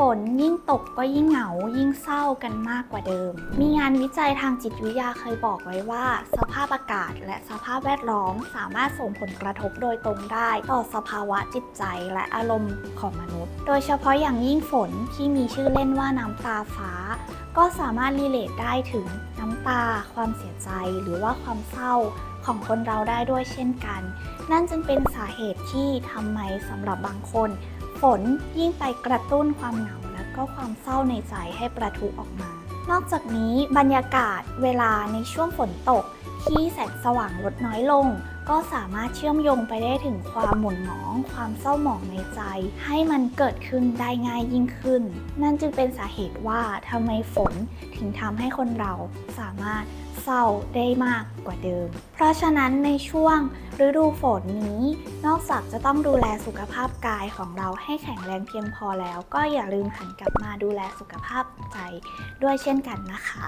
ฝนยิ่งตกก็ยิ่งเหงายิ่งเศร้ากันมากกว่าเดิม มีงานวิจัยทางจิตวิทยาเคยบอกไว้ว่า สภาพอากาศและสภาพแวดล้อมสามารถส่งผลกระทบโดยตรงได้ ต่อสภาวะจิตใจและอารมณ์ของมนุษย์ โดยเฉพาะอย่างยิ่งฝนที่มีชื่อเล่นว่าน้ำตาฟ้า ก็สามารถรีเลทได้ถึงน้ำตา ความเสียใจหรือว่าความเศร้าของคนเราได้ด้วยเช่นกัน นั่นจึงเป็นสาเหตุที่ทำไมสำหรับบางคน นยิ่งไปกระตุ้นความเหงาและก็ความเศร้าในใจให้ประทุออกมา นอกจากนี้บรรยากาศเวลาในช่วงฝนตก ที่แสงสว่างลดน้อยลง ก็สามารถเชื่อมโยงไปได้ถึงความหม่นหมอง ความเศร้าหมองในใจ ให้มันเกิดขึ้นได้ง่ายยิ่งขึ้น นั่นจึงเป็นสาเหตุว่าทำไมฝนถึงทำให้คนเราสามารถเศร้าได้มากกว่าเดิม เพราะฉะนั้นในช่วงฤดูฝนนี้ นอกจากจะต้องดูแลสุขภาพกายของเราให้แข็งแรงเพียงพอแล้ว ก็อย่าลืมหันกลับมาดูแลสุขภาพใจด้วยเช่นกันนะคะ